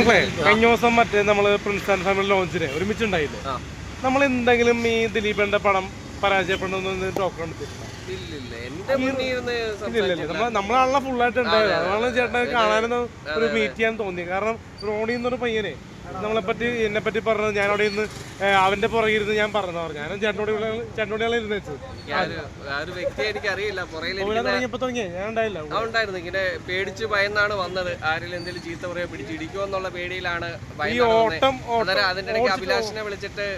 നമ്മളെ കഴിഞ്ഞ ദിവസം മറ്റേ നമ്മൾ പ്രിൻസ് ആൻഡ് ഫാമിലി ലോഞ്ചിന് ഒരുമിച്ചുണ്ടായില്ലേ? ഉണ്ടായില്ലേ നമ്മൾ എന്തെങ്കിലും ഈ ദിലീപന്റെ പടം പരാജയപ്പെടുന്ന ടോക്കൺ നമ്മളാണല്ലോ ഫുള്ളായിട്ട് ഉണ്ടായത്. അതാണ് ചേട്ടൻ കാണാനൊന്നും ഒരു മീറ്റ് ചെയ്യാൻ തോന്നി. കാരണം റോണി എന്നൊരു പയ്യനെ നമ്മളെ പറ്റി എന്നെ പറ്റി പറഞ്ഞത് ഞാൻ അവിടെ ഇരുന്ന് അവന്റെ പുറകെ ഇരുന്ന് ഞാൻ പറഞ്ഞു ഞാനും ചേട്ടനോട് ചേട്ടനോടെയാണ് ഇരുന്ന് വെച്ചത്. ഒരു എനിക്ക് അറിയില്ല പുറകിൽ കോവിഡ് ഞാൻ ഉണ്ടായില്ല. ഉണ്ടായിരുന്നു. ഇങ്ങനെ പേടിച്ച് ഭയന്നാണ് വന്നത്. ആരെങ്കിലും എന്തെങ്കിലും ചീത്ത പറയാ പിടിച്ചിടിക്കുമോ എന്നുള്ള പേടിയിലാണ് അതിന്റെ ഇടയ്ക്ക് അഭിലാഷിനെ വിളിച്ചിട്ട്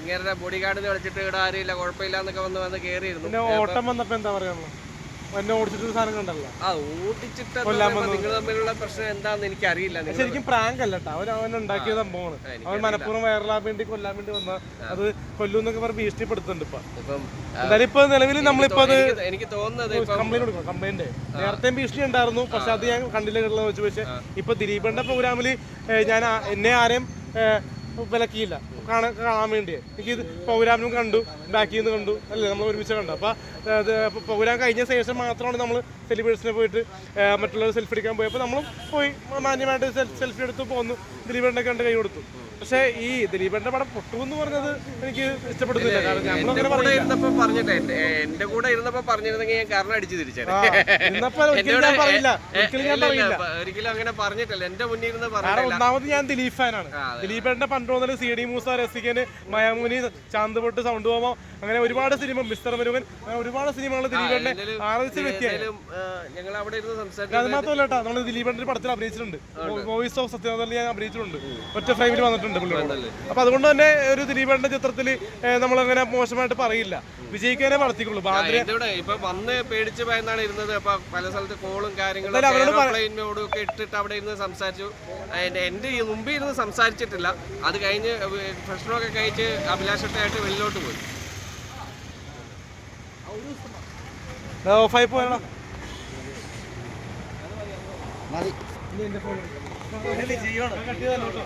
ഇങ്ങനെ ബോഡി ഗാർഡിനെ വിളിച്ചിട്ട് ഇവിടെ ആരുമില്ല കുഴപ്പമില്ല എന്നൊക്കെ വന്ന് വന്ന് കയറിയിരുന്നു ഓട്ടം വന്നപ്പോ എന്താ പറയാനുള്ളത്? എന്നെ ഓടിച്ചിട്ട് സാധനം കണ്ടല്ലോ. ആ ഓടിച്ചിട്ട് നിങ്ങൾ തമ്മിലുള്ള പ്രശ്നം എന്താന്ന് എനിക്ക് അറിയില്ല ശരിക്കും പ്രാങ്ക് അല്ല കേട്ടോ. അവൻ അവൻ ഉണ്ടാക്കിയ സംഭവമാണ്. അവൻ മനഃപൂർവം വൈറലാൻ വേണ്ടി കൊല്ലാൻ വേണ്ടി വന്ന അത് കൊല്ലൂന്നൊക്കെ പറഞ്ഞ് ഭീഷണിപ്പെടുത്തുന്നുണ്ട് ഇപ്പൊ. എന്തായാലും ഇപ്പൊ നിലവിൽ നമ്മളിപ്പോ അത് എനിക്ക് തോന്നുന്നത് കംപ്ലൈന്റ് കൊടുക്കണം കംപ്ലൈന്റ് നേരത്തെ ഭീഷണി ഉണ്ടായിരുന്നു പക്ഷെ അത് ഞാൻ കണ്ടില്ല കേട്ടോ വെച്ച്. പക്ഷെ ഇപ്പൊ ദിലീപന്റെ പ്രോഗ്രാമിൽ ഞാൻ എന്നെ ആരെയും വിലക്കിയില്ല. കാണാൻ കാണാൻ വേണ്ടി എനിക്ക് പൗരാമിനും കണ്ടു ബാക്കിൽ നിന്ന് കണ്ടു അല്ലേ? നമ്മൾ ഒരുമിച്ച് കണ്ടു. അപ്പൊ പൗരാൻ കഴിഞ്ഞ ശേഷം മാത്രമാണ് നമ്മൾ സെലിബ്രേഷനെ പോയിട്ട് മറ്റുള്ളവർ സെൽഫി എടുക്കാൻ പോയപ്പോൾ നമ്മൾ പോയി മാന്യമായിട്ട് സെൽഫി എടുത്ത് പോന്നു. ദിലീപ് കണ്ട് കൈ കൊടുത്തു. പക്ഷേ ഈ ദിലീപന്റെ പടം പൊട്ടുമെന്ന് പറഞ്ഞത് എനിക്ക് ഇഷ്ടപ്പെടുന്നില്ല കാരണം എന്റെ നമ്മളങ്ങനെ കൂടെ ഇരുന്നപ്പോ പറഞ്ഞിട്ട് എന്റെ എന്റെ കൂടെ ഇരുന്നപ്പോ പറഞ്ഞിരുന്നെങ്കിൽ ഞാൻ കാരണം അടിച്ചു തിരിച്ചേനെ ഇന്നപ്പോ ഒരിക്കലും ഞാൻ പറയില്ല ഒരിക്കലും ഞാൻ ഇല്ല, ഇല്ല, പറയില്ല പ- ഒരിക്കലും അങ്ങനെ പറഞ്ഞിട്ടില്ല. എന്റെ മുന്നിൽ ഇരുന്ന് കാരണം പറഞ്ഞില്ല ഒന്നാമത് ഞാൻ ദിലീപ് ഫാനാണ്. ആ, അതെ. ദിലീപേട്ടന്റെ പണ്ട് മുതൽ സി ഡി മൂസ രസികന് മയാമുനി ചാന്തുപൊട്ട് സൗണ്ട് പോമോ അങ്ങനെ ഒരുപാട് സിനിമ മിസ്റ്റർ മുരുകൻ അങ്ങനെ ഒരുപാട് സിനിമകൾ ദിലീപേട്ടനെ എന്തായാലും ഞങ്ങൾ അവിടെ ഇരുന്ന് അത് സംസാരിച്ചു മാത്രമല്ല കേട്ടോ നമ്മൾ ദിലീപേട്ടന്റെ പടത്തിൽ അഭിനയിച്ചിട്ടുണ്ട്. വോയിസ് ഓഫ് സത്യനാഥനിൽ ഞാൻ അഭിനയിച്ചിട്ടുണ്ട്. ഒറ്റ ഫ്രെയിമിൽ വന്നിട്ടുണ്ട്. പുള്ളിയോട് അപ്പൊ അതുകൊണ്ട് തന്നെ ഒരു ദിലീപേട്ടന്റെ ചിത്രത്തിൽ നമ്മൾ അങ്ങനെ മോശമായിട്ട് പറയില്ല. വിജയിക്കാനേ വളർത്തിക്കുള്ളൂ. ബാദ്ര എന്റെ ഇപ്പൊ വന്ന് പേടിച്ച് ഭയന്നാണ് ഇരുന്നത്. അപ്പൊ പല സ്ഥലത്ത് കോളും കാര്യങ്ങളും അവരോട് ഒക്കെ ഇട്ടിട്ട് അവിടെ ഇരുന്ന് സംസാരിച്ചു. എന്റെ എന്റെ മുമ്പിൽ ഇരുന്ന് സംസാരിച്ചിട്ടില്ല. അത് കഴിഞ്ഞ് ഭക്ഷണമൊക്കെ കഴിച്ച് അഭിലാഷട്ടായിട്ട് വെളിയിലോട്ട് പോയി. ഓഫായി പോയാലോ മതി. ഫോൺ കേട്ടോ